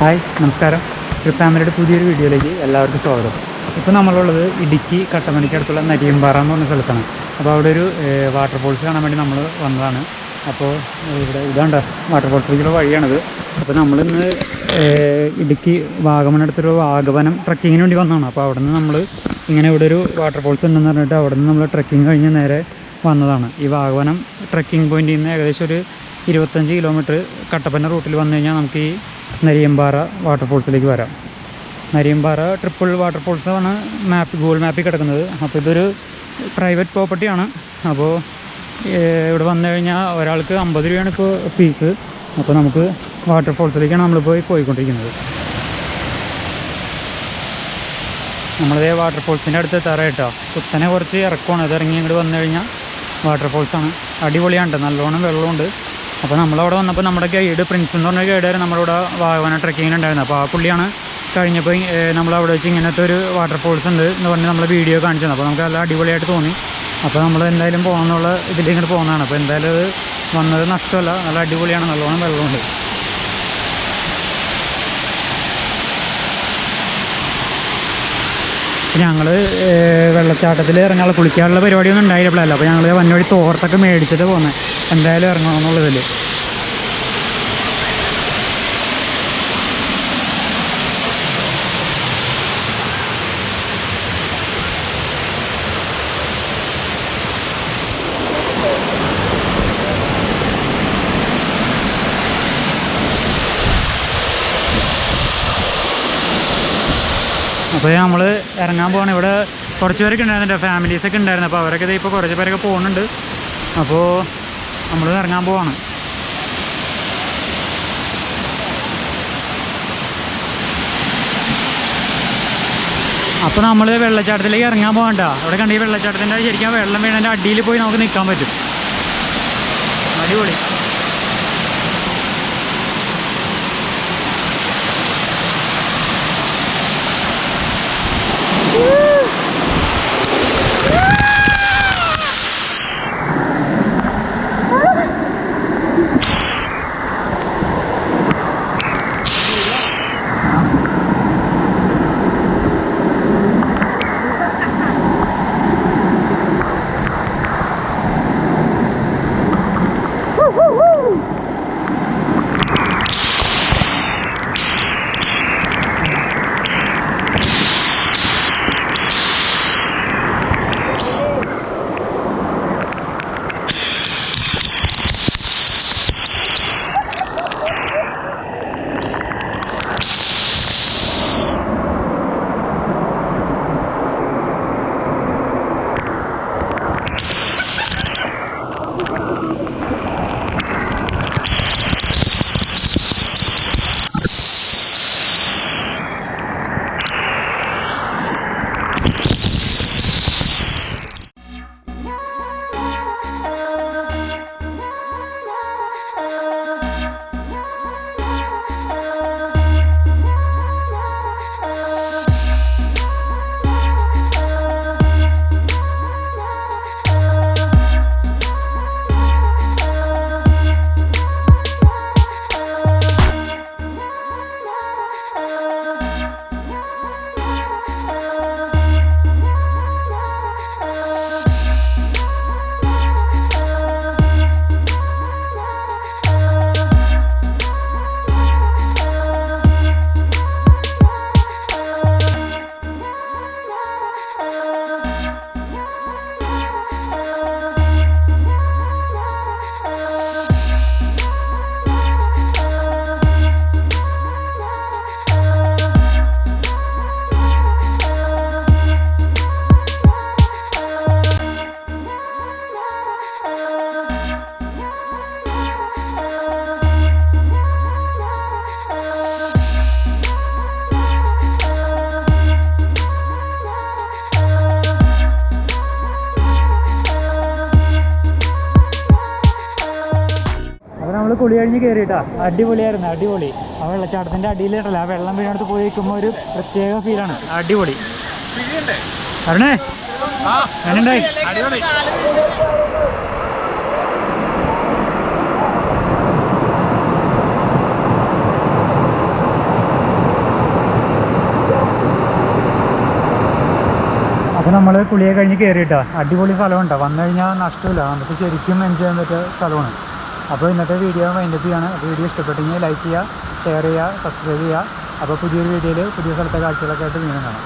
Hi നമസ്കാരം. ഒരു ഫാമിലിയുടെ പുതിയൊരു വീഡിയോയിലേക്ക് എല്ലാവർക്കും സ്വാഗതം. ഇപ്പോൾ നമ്മളുള്ളത് ഇടുക്കി കട്ടമണിക്കടുത്തുള്ള നരിയമ്പാറ എന്ന് പറഞ്ഞ സ്ഥലത്താണ്. അപ്പോൾ അവിടെ ഒരു വാട്ടർ ഫോൾസ് കാണാൻ വേണ്ടി നമ്മൾ വന്നതാണ്. അപ്പോൾ ഇവിടെ ഇതാണ്ട വാട്ടർ ഫോൾസിലേക്കുള്ള വഴിയാണിത്. അപ്പോൾ നമ്മളിന്ന് ഇടുക്കി വാഗമണടുത്തൊരു വാഗവനം ട്രക്കിങ്ങിന് വേണ്ടി വന്നതാണ്. അപ്പോൾ അവിടെ നിന്ന് നമ്മൾ ഇങ്ങനെ ഇവിടെ ഒരു വാട്ടർ ഫോൾസ് ഉണ്ടെന്ന് പറഞ്ഞിട്ട് അവിടെ നിന്ന് നമ്മൾ ട്രക്കിംഗ് കഴിഞ്ഞ് നേരെ വന്നതാണ്. ഈ വാഗവനം ട്രക്കിംഗ് പോയിന്റിൽ നിന്ന് ഏകദേശം ഒരു ഇരുപത്തഞ്ച് കിലോമീറ്റർ കട്ടപ്പന റൂട്ടിൽ വന്നു കഴിഞ്ഞാൽ നമുക്ക് ഈ നരിയമ്പാറ വാട്ടർഫോൾസിലേക്ക് വരാം. നരിയമ്പാറ ട്രിപ്പിൾ വാട്ടർഫോൾസാണ് മാപ്പ് ഗൂഗിൾ മാപ്പിൽ കിടക്കുന്നത്. അപ്പോൾ ഇതൊരു പ്രൈവറ്റ് പ്രോപ്പർട്ടിയാണ് അപ്പോൾ ഇവിടെ വന്നു കഴിഞ്ഞാൽ ഒരാൾക്ക് അമ്പത് രൂപയാണ് ഇപ്പോൾ ഫീസ് അപ്പോൾ നമുക്ക് വാട്ടർഫോൾസിലേക്കാണ് നമ്മളിപ്പോൾ പോയിക്കൊണ്ടിരിക്കുന്നത്. നമ്മളിതേ വാട്ടർഫോൾസിന്റെ അടുത്ത് തറയിട്ടോ കുത്തനെ കുറച്ച് ഇറക്കമാണ് അത് ഇറങ്ങി ഇങ്ങോട്ട് വന്നു കഴിഞ്ഞാൽ വാട്ടർഫോൾസാണ് അടിപൊളിയാണ്. നല്ലോണം വെള്ളമുണ്ട് അപ്പോൾ നമ്മളവിടെ വന്നപ്പോൾ നമ്മുടെ ഗൈഡ് പ്രിൻസ് എന്ന് പറഞ്ഞ ഗൈഡായിരുന്നു നമ്മളിവിടെ വാഗവന ട്രക്കിങ്ങിന് ഉണ്ടായിരുന്നത് അപ്പോൾ ആ പുള്ളിയാണ് കഴിഞ്ഞപ്പോൾ നമ്മളവിടെ വെച്ച് ഇങ്ങനത്തെ ഒരു വാട്ടർഫോൾസ് ഉണ്ട് എന്ന് പറഞ്ഞ് നമ്മൾ വീഡിയോ കാണിച്ചു തന്നു. അപ്പോൾ നമുക്ക് നല്ല അടിപൊളിയായിട്ട് തോന്നി. അപ്പോൾ നമ്മൾ എന്തായാലും പോകുന്നുള്ള ഇങ്ങോട്ട് പോകുന്നതാണ്. അപ്പോൾ എന്തായാലും അത് വന്നത് നഷ്ടമല്ല. നല്ല അടിപൊളിയാണ്. നല്ലോണം വെള്ളമുണ്ട്. ഞങ്ങൾ വെള്ളച്ചാട്ടത്തിൽ ഇറങ്ങാനുള്ള കുളിക്കാനുള്ള പരിപാടിയൊന്നും ഉണ്ടായിരുന്നില്ല അപ്പോൾ ഞങ്ങൾ വന്നവഴി തോർത്തൊക്കെ മേടിച്ചിട്ട് പോകുന്നത് എന്തായാലും ഇറങ്ങണം അപ്പോൾ നമ്മൾ ഇറങ്ങാൻ പോകണം ഇവിടെ കുറച്ച് പേരൊക്കെ ഉണ്ടായിരുന്നു ഫാമിലീസൊക്കെ ഉണ്ടായിരുന്നു. അപ്പോൾ അവരൊക്കെ ദേ ഇപ്പോൾ കുറച്ച് പേരൊക്കെ പോകുന്നുണ്ട് അപ്പോൾ നമ്മൾ ഇറങ്ങാൻ പോവാണ്. അപ്പോൾ നമ്മൾ വെള്ളച്ചാട്ടത്തിലേക്ക് ഇറങ്ങാൻ പോകണ്ട അവിടെ കണ്ട ഈ വെള്ളച്ചാട്ടത്തിന്റെ ശരിക്കും വെള്ളം വീണതിന്റെ അടിയിൽ പോയി നമുക്ക് നിൽക്കാൻ പറ്റും. അടിപൊളി. അപ്പോൾ നമ്മൾ കുളി കഴിഞ്ഞ് കയറിയിട്ടാ അടിപൊളിയായിരുന്നു അടിപൊളി. ആ വെള്ളച്ചാട്ടത്തിന്റെ അടിയിലിട്ടല്ല ആ വെള്ളം വീണടുത്ത് പോയി നിൽക്കുമ്പോൾ ഒരു പ്രത്യേക ഫീലാണ് അടിപൊളി. അരുണേ എങ്ങനെയുണ്ടായി അപ്പോൾ നമ്മൾ കുളിയെ കഴിഞ്ഞ് കയറിയിട്ടാണ് അടിപൊളി സ്ഥലമുണ്ടോ വന്നു കഴിഞ്ഞാൽ നഷ്ടമില്ല. നമുക്ക് ശരിക്കും എൻജോയ് ചെയ്യാൻ പറ്റിയ സ്ഥലമാണ്. അപ്പോൾ ഇന്നത്തെ വീഡിയോ വൈൻഡപ്പ് ചെയ്യാണ്. വീഡിയോ ഇഷ്ടപ്പെട്ടെങ്കിൽ ലൈക്ക് ചെയ്യുക ഷെയർ ചെയ്യുക സബ്സ്ക്രൈബ് ചെയ്യുക. അപ്പോൾ പുതിയൊരു വീഡിയോയിൽ പുതിയ സ്ഥലത്തെ കാഴ്ചകളൊക്കെ ആയിട്ട് വീണ്ടും കാണാം.